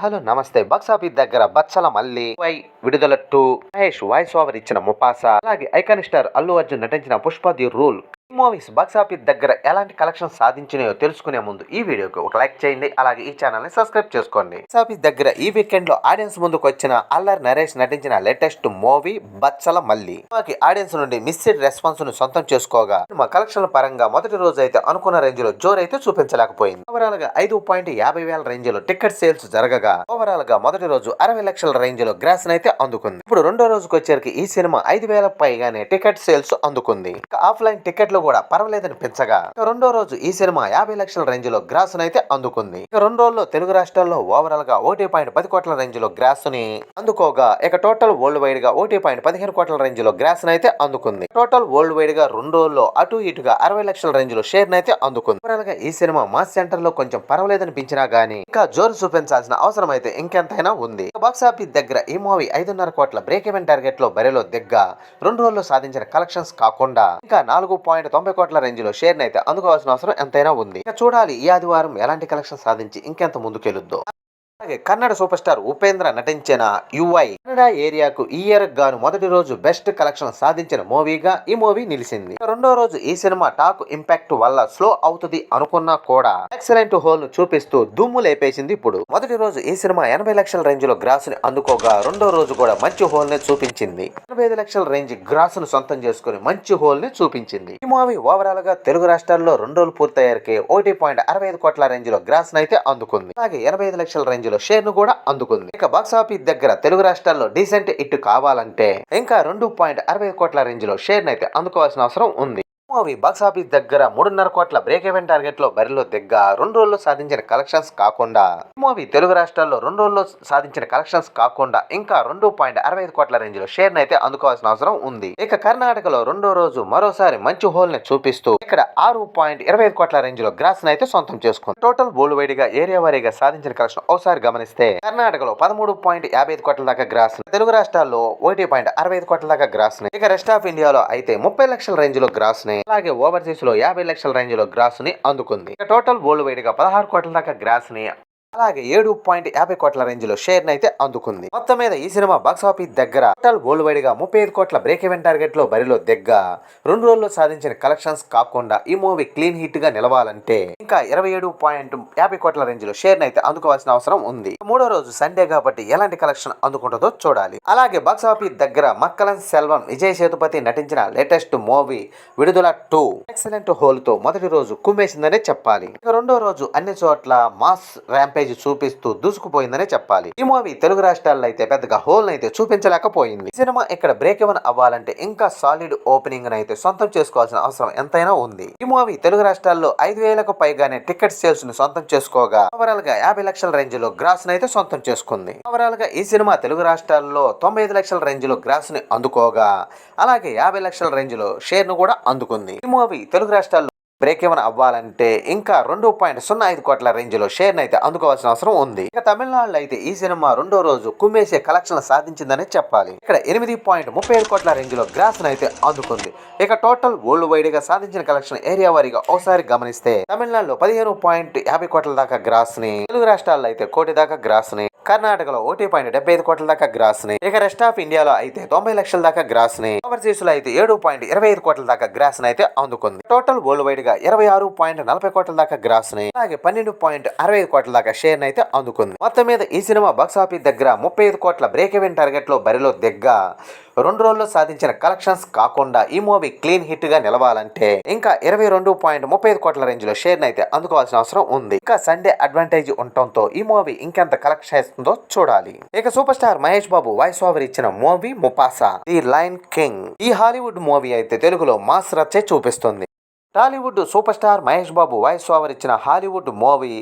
Hello నమస్తే. Box office దగ్గర Bachhala Malli why Vidudala two Mahesh voice over ఇచ్చిన ముపాస అలాగే ఐకాన్ స్టార్ అల్లు అర్జున్ నటించిన Pushpa the rule. Movies box office దగ్గర ఎలాంటి కలెక్షన్ సాధించినాయో తెలుసుకునే ముందు ఈ వీడియోకి ఒక లైక్ చేయండి అలాగే ఈ ఛానల్ని సబ్స్క్రైబ్ చేసుకోండి. బాక్సాఫీస్ దగ్గర ఈ వీకెండ్లో ఆడియన్స్ ముందుకు వచ్చిన అల్లర్ నరేష్ నటించిన లేటెస్ట్ మూవీ బచ్చల మల్లి సినిమాకి ఆడియన్స్ నుండి మిస్సెడ్ రెస్పాన్స్ను సొంతం చేసుకోగా సినిమా కలెక్షన్ పరంగా మొదటి రోజు అయితే అనుకున్న రేంజ్లో జోర్ అయితే చూపించలేకపోయింది. ఓవరాల్గా ఐదు పాయింట్ యాభై వేల రేంజ్లో టికెట్ సేల్స్ జరగగా ఓవరాల్గా మొదటి రోజు అరవై లక్షల రేంజ్లో గ్రాస్ అయితే అందుకుంది. ఇప్పుడు రెండో రోజుకి వచ్చేసరికి ఈ సినిమా ఐదు వేల పైగానే టికెట్ సేల్స్ అందుకుంది. ఆఫ్లైన్ టికెట్లు కూడా పర్వాలేదని పెంచగా రెండో రోజు ఈ సినిమా యాభై లక్షల రేంజ్లో గ్రాస్ అయితే అందుకుంది. ఇక రెండు రోజుల్లో తెలుగు రాష్ట్రాల్లో ఓవరాల్గా ఒకటి పాయింట్ పది కోట్ల రేంజ్లో గ్రాస్ని అందుకోగా ఇక టోటల్ వరల్డ్ వైడ్గా ఒకటి పాయింట్ పదిహేను కోట్ల రేంజ్లో గ్రాస్ అయితే అందుకుంది. టోటల్ వరల్డ్ వైడ్గా రెండు రోజుల్లో అటు ఇటుగా అరవై లక్షల రేంజ్లో షేర్ అయితే అందుకుంది. ఓవరాల్గా ఈ సినిమా మాస్ సెంటర్లో కొంచెం పర్వాలేదనిపించినా గానీ ఇంకా జోరు చూపించాల్సిన అవసరం అయితే ఇంకెంతైనా ఉంది. బాక్స్ ఆఫీస్ దగ్గర ఈ మూవీ ఐదున్నర కోట్ల బ్రేక్ ఈవెన్ టార్గెట్లో బరిలో దిగ్గా రెండు రోజుల్లో సాధించిన కలెక్షన్స్ కాకుండా ఇంకా నాలుగు పాయింట్ తొంభై కోట్ల రేంజ్లో షేర్ అయితే అందుకోవాల్సిన అవసరం ఎంతైనా ఉంది. ఇక చూడాలి ఈ ఆదివారం ఎలాంటి కలెక్షన్ సాధించి ఇంకెంత ముందుకెళ్ళుద్దో అలాగే కన్నడ సూపర్ స్టార్ ఉపేంద్ర నటించిన యుఐ కన్నడ ఏరియాకు ఈ ఇయర్ గాను మొదటి రోజు బెస్ట్ కలెక్షన్ సాధించిన మూవీగా ఈ మూవీ నిలిచింది. రెండో రోజు ఈ సినిమా టాక్ ఇంపాక్ట్ వల్ల స్లో అవుతుంది అనుకున్నా కూడా ఎక్సలెంట్ హోల్ను చూపిస్తూ దుమ్ము లేపేసింది ఇప్పుడు. మొదటి రోజు ఈ సినిమా ఎనభై లక్షల రేంజ్లో గ్రాస్ని అందుకోగా రెండో రోజు కూడా మంచి హోల్ని చూపించింది. ఎనభై ఐదు లక్షల రేంజ్ గ్రాస్ను సొంతం చేసుకుని మంచి హోల్ని చూపించింది. ఈ మూవీ ఓవరాల్గా తెలుగు రాష్ట్రాల్లో రెండు రోజులు పూర్తయ్యారికి ఒకటి పాయింట్ అరవై ఐదు కోట్ల రేంజ్లో గ్రాస్ అయితే అందుకుంది. అలాగే ఎనభై ఐదు లక్షల రేంజ్ రేంజ్లో షేర్ను కూడా అందుకుంది. ఇక బాక్స్ ఆఫీస్ దగ్గర తెలుగు రాష్ట్రాల్లో డీసెంట్ ఇట్టు కావాలంటే ఇంకా రెండు పాయింట్ అరవై కోట్ల రేంజ్లో షేర్ అయితే అందుకోవాల్సిన అవసరం ఉంది. మూవీ బాక్సాఫీస్ దగ్గర మూడున్నర కోట్ల బ్రేక్ ఈవెన్ టార్గెట్లో బరిలో దిగ్గ రెండు రోజుల్లో సాధించిన కలెక్షన్స్ కాకుండా మూవీ తెలుగు రాష్ట్రాల్లో రెండు రోజుల్లో సాధించిన కలెక్షన్స్ కాకుండా ఇంకా రెండు పాయింట్ అరవై ఐదు కోట్ల రేంజ్లో షేర్ అయితే అందుకోవాల్సిన అవసరం ఉంది. ఇక కర్ణాటకలో రెండో రోజు మరోసారి మంచి హోల్ని చూపిస్తూ ఇక్కడ ఆరు పాయింట్ ఇరవై ఐదు కోట్ల రేంజ్లో గ్రాస్ అయితే సొంతం చేసుకుంది. టోటల్ బోల్డ్ వైడిగా ఏరియా వారీగా సాధించిన కలెక్షన్ ఒకసారి గమనిస్తే కర్ణాటకలో పదమూడు పాయింట్ యాభై ఐదు కోట్ల దాకా గ్రాస్ తెలుగు రాష్ట్రాల్లో ఒకటి పాయింట్ అరవై ఐదు కోట్ల దాకా గ్రాస్ ఇక రెస్ట్ ఆఫ్ ఇండియాలో అయితే ముప్పై లక్షల రేంజ్లో గ్రాస్ని అలాగే ఓవర్సీస్లో యాభై లక్షల రేంజ్లో గ్రాస్ని అందుకుంది. టోటల్ వరల్డ్ వైడ్గా పదహారు కోట్ల దాకా గ్రాస్ని అలాగే ఏడు పాయింట్ యాభై కోట్ల రేంజ్లో షేర్ అయితే అందుకుంది. మొత్తం మీద ఈ సినిమా బాక్స్ ఆఫీస్ దగ్గర టోటల్ వరల్డ్ వైడ్గా ముప్పై ఐదు కోట్ల బ్రేక్ ఈవెన్ టార్గెట్లో బరిలో దగ్గ. రెండు రోజుల్లో సాధించిన కలెక్షన్స్ కాకుండా ఈ మూవీ క్లీన్ హిట్గా నిలవాలంటే ఇంకా ఇరవై ఏడు పాయింట్ యాభై కోట్ల రేంజ్లో షేర్ అయితే అందుకోవాల్సిన అవసరం ఉంది. మూడో రోజు సండే కాబట్టి ఎలాంటి కలెక్షన్ అందుకుంటుందో చూడాలి. అలాగే బాక్స్ ఆఫీస్ దగ్గర మక్కలన్ సెల్వం విజయ్ సేతుపతి నటించిన latest movie Vidudala two excellent హోల్తో మొదటి రోజు కుమ్మేసిందనే చెప్పాలి. రెండో రోజు అన్ని చోట్ల మాస్ ర్యాంప్ ర్యాంపేజ్ చూపిస్తూ దూసుకుపోయిందనే చెప్పాలి. ఈ మూవీ తెలుగు రాష్ట్రాల్లో అయితే పెద్దగా హోల్ అయితే చూపించలేకపోయింది. సినిమా ఇక్కడ బ్రేక్ ఎవన్ అవ్వాలంటే ఇంకా సాలిడ్ ఓపెనింగ్ అయితే సొంతం చేసుకోవాల్సిన అవసరం ఎంతైనా ఉంది. ఈ మూవీ తెలుగు రాష్ట్రాల్లో ఐదు వేలకు పైగానే టికెట్ సేల్స్ను సొంతం చేసుకోగా ఓవరాల్గా యాభై లక్షల రేంజ్లో గ్రాస్ అయితే సొంతం చేసుకుంది. ఓవరాల్గా ఈ సినిమా తెలుగు రాష్ట్రాల్లో తొంభై ఐదు లక్షల రేంజ్లో గ్రాస్ని అందుకోగా అలాగే యాభై లక్షల రేంజ్లో షేర్ను కూడా అందుకుంది. ఈ మూవీ తెలుగు రాష్ట్రాల్లో బ్రేక్ ఏమైనా అవ్వాలంటే ఇంకా రెండు పాయింట్ సున్నా ఐదు కోట్ల రేంజ్లో షేర్ అయితే అందుకోవాల్సిన అవసరం ఉంది. ఇక తమిళనాడులో అయితే ఈ సినిమా రెండో రోజు కుమ్మేసే కలెక్షన్లు సాధించిందని చెప్పాలి. ఇక్కడ ఎనిమిది పాయింట్ ముప్పై ఏడు కోట్ల రేంజ్లో గ్రాస్ అయితే అందుకుంది. ఇక టోటల్ వరల్డ్ వైడ్గా సాధించిన కలెక్షన్ ఏరియా వారీగా ఒకసారి గమనిస్తే తమిళనాడులో పదిహేను పాయింట్ యాభై కోట్ల దాకా గ్రాస్ని తెలుగు రాష్ట్రాల్లో అయితే కోటి దాకా గ్రాస్ని కర్ణాటకలో ఒకటి పాయింట్ డెబ్బై ఐదు కోట్ల దాకా గ్రాస్ని. ఇక రెస్ట్ ఆఫ్ ఇండియాలో అయితే తొంభై లక్షల దాకా గ్రాస్ని. ఓవర్సీస్లో అయితే ఏడు పాయింట్ ఇరవై ఐదు కోట్ల దాకా గ్రాస్ని అయితే అందుకుంది. టోటల్ వరల్డ్ వైడ్గా ఇరవై ఆరు పాయింట్ నలభై కోట్ల దాకా గ్రాస్ని. అలాగే పన్నెండు పాయింట్ అరవై ఐదు కోట్ల దాకా షేర్ అయితే అందుకుంది. మొత్తం మీద ఈ సినిమా బాక్స్ ఆఫీస్ దగ్గర ముప్పై ఐదు కోట్ల బ్రేక్ ఈవెన్ టార్గెట్లో బరిలో దిగ్గా రెండు రోజుల్లో సాధించిన కలెక్షన్స్ కాకుండా ఈ మూవీ క్లీన్ హిట్గా నిలవాలంటే ఇంకా ఇరవై రెండు పాయింట్ ముప్పై ఐదు కోట్ల రేంజ్లో షేర్ అయితే అందుకోవాల్సిన అవసరం ఉంది. ఇంకా సండే అడ్వాంటేజ్ ఉండటంతో ఈ మూవీ ఇంకెంత కలెక్షన్ చేస్తుందో చూడాలి. ఇక super star Mahesh Babu voice over ఇచ్చిన movie Mufasa the lion king. ఈ హాలీవుడ్ మూవీ అయితే తెలుగులో మాస్ రచ్చే చూపిస్తుంది. Tollywood super star Mahesh Babu voice over ఇచ్చిన Hollywood movie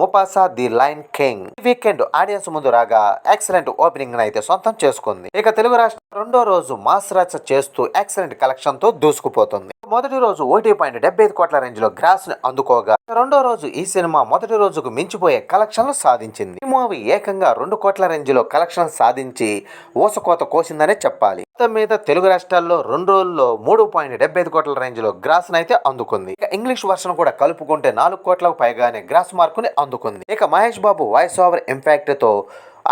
Mufasa the lion king ఈ వీకెండ్ ఆడియన్స్ ముందు రాగా ఎక్సలెంట్ ఓపెనింగ్ అయితే సొంతం చేసుకుంది. ఇక తెలుగు రాష్ట్రం రెండో రోజు మాస్ రచ్చ చేస్తూ ఎక్సలెంట్ కలెక్షన్తో దూసుకుపోతుంది. మొదటి రోజు ఒకటి పాయింట్ డెబ్బై ఐదు కోట్ల రేంజ్లో గ్రాస్ని అందుకోగా రెండో రోజు ఈ సినిమా మొదటి రోజుకు మించిపోయే కలెక్షన్లు సాధించింది. ఈ మూవీ ఏకంగా రెండు కోట్ల రేంజ్లో కలెక్షన్ సాధించి ఊసకోత కోసిందనే చెప్పాలి. మొత్తం మీద తెలుగు రాష్ట్రాల్లో రెండు రోజుల్లో మూడు పాయింట్ డెబ్బై ఐదు కోట్ల రేంజ్లో గ్రాస్ను అయితే అందుకుంది. ఇక ఇంగ్లీష్ వర్షన్ కూడా కలుపుకుంటే నాలుగు కోట్లకు పైగానే గ్రాస్ మార్కుని అందుకుంది. ఇక మహేష్ బాబు వాయిస్ ఓవర్ ఇంపాక్ట్తో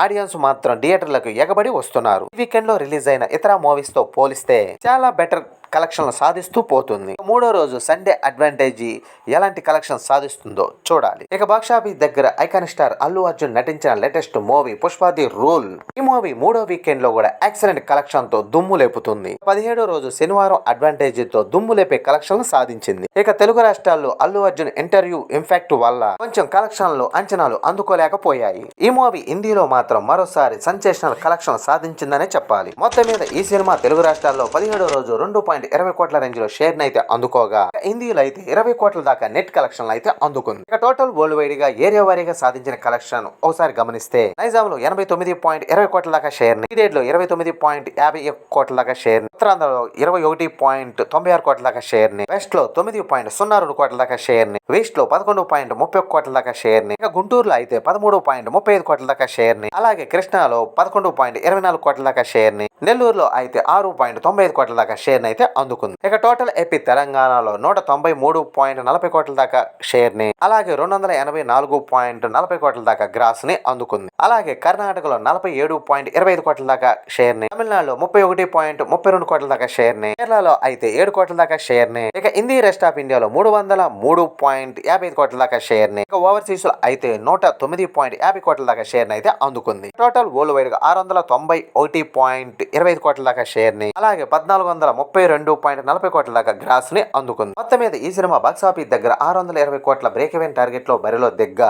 ఆడియన్స్ మాత్రం థియేటర్లకు ఎగబడి వస్తున్నారు. ఈ వీకెండ్లో రిలీజ్ అయిన ఇతర మూవీస్తో పోలిస్తే చాలా బెటర్ కలెక్షన్లు సాధిస్తూ పోతుంది. మూడో రోజు సండే అడ్వాంటేజీ ఎలాంటి కలెక్షన్ సాధిస్తుందో చూడాలి. ఇక బాక్షాఫీస్ దగ్గర ఐకాన్ స్టార్ అల్లు అర్జున్ నటించిన లేటెస్ట్ మూవీ పుష్పాది రూల్. ఈ మూవీ మూడో వీకెండ్లో కూడా ఎక్సలెంట్ కలెక్షన్తో దుమ్ము లేపుతుంది. పదిహేడో రోజు శనివారం అడ్వాంటేజ్తో దుమ్ము లేపే కలెక్షన్లు సాధించింది. ఇక తెలుగు రాష్ట్రాల్లో అల్లు అర్జున్ ఇంటర్వ్యూ ఇంపాక్ట్ వల్ల కొంచెం కలెక్షన్లు అంచనాలు అందుకోలేకపోయాయి. ఈ మూవీ హిందీలో మాత్రం మరోసారి సంచేషనల్ కలెక్షన్ సాధించిందనే చెప్పాలి. మొత్తం మీద ఈ సినిమా తెలుగు రాష్ట్రాల్లో పదిహేడో రోజు రెండు పాయింట్ ఇరవై కోట్ల రేంజ్లో షేర్ అయితే అందుకోగా. హిందీలో అయితే ఇరవై కోట్ల దాకా నెట్ కలెక్షన్ అయితే అందుకుంది. ఇక టోటల్ వరల్డ్ వైడ్గా ఏరియా వారీగా సాధించిన కలెక్షన్ ఒకసారి గమనిస్తే నైజాం లో ఎనభై తొమ్మిది పాయింట్ ఇరవై కోట్ల దాకా షేర్ని లో ఇరవై తొమ్మిది పాయింట్ యాభై కోట్ల దాకా షేర్ ఉత్తరాంధ్రలో ఇరవై ఒకటి పాయింట్ తొంభై ఆరు కోట్ల దాకా షేర్ని వెస్ట్లో తొమ్మిది పాయింట్ సున్నా రెండు కోట్ల దాకా షేర్ని వెస్ట్లో పదకొండు పాయింట్ ముప్పై ఒక్క కోట్ల దాకా షేర్ని ఇక గుంటూరులో అయితే పదమూడు పాయింట్ ముప్పై ఐదు కోట్ల దాకా షేర్ని అలాగే కృష్ణాలో పదకొండు పాయింట్ ఇరవై నాలుగు కోట్ల దాకా షేర్ని నెల్లూరులో అయితే ఆరు పాయింట్ తొంభై ఐదు కోట్ల దాకా షేర్ని అయితే అందుకుంది. ఇక టోటల్ ఎపి తెలంగాణలో నూట తొంభై మూడు పాయింట్ నలభై కోట్ల దాకా షేర్ని అలాగే రెండు వందల ఎనభై నాలుగు పాయింట్ నలభై కోట్ల దాకా గ్రాస్ని అందుకుంది. అలాగే కర్ణాటకలో నలభై ఏడు పాయింట్ ఇరవై ఐదు కోట్ల దాకా షేర్ని తమిళనాడులో ముప్పై ఒకటి పాయింట్ ముప్పై రెండు కోట్ల దాకా షేర్ని కేరళలో అయితే ఏడు కోట్ల దాకా షేర్ని ఇక హిందీ రెస్ట్ ఆఫ్ ఇండియాలో మూడు వందల మూడు పాయింట్ యాభై ఐదు కోట్ల దాకా షేర్ని ఇక ఓవర్సీస్లో అయితే నూట తొమ్మిది పాయింట్ యాభై కోట్ల దాకా షేర్ని అయితే అందుకుంది. టోటల్ వరల్డ్ వైడ్గా ఆరు వందల తొంభై ఒకటి పాయింట్ ఇరవై ఐదు కోట్ల దాకా షేర్ని అలాగే పద్నాలుగు వందల ముప్పై రెండు పాయింట్ నలభై కోట్ల దాకా గ్రాస్ని అందుకుంది. మొత్తం మీద ఈ సినిమా బాక్స్ ఆఫీస్ దగ్గర ఆరు వందల ఇరవై కోట్ల బ్రేక్ ఈవెన్ టార్గెట్లో బరిలో దిగ్గ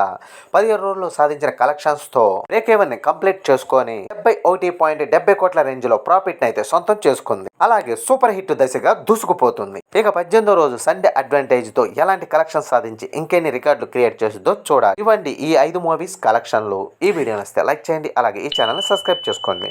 పదిహేను రోజుల్లో సాధించిన కలెక్షన్స్తో బ్రేక్ ఈవెన్ని కంప్లీట్ చేసుకొని డెబ్బై ఒకటి పాయింట్ డెబ్బై కోట్ల రేంజ్లో ప్రాఫిట్ని అయితే సొంతం చేసుకుంది. అలాగే సూపర్ హిట్ దశగా దూసుకుపోతుంది. ఇక పద్దెనిమిదో రోజు సండే అడ్వాంటేజ్తో ఎలాంటి కలెక్షన్ సాధించి ఇంకెన్ని రికార్డులు క్రియేట్ చేసిందో చూడాలి. ఇవ్వండి ఈ ఐదు మూవీస్ కలెక్షన్లు ఈ వీడియో నచ్చితే లైక్ చేయండి అలాగే ఈ ఛానల్ సబ్స్క్రైబ్ చేసుకోండి.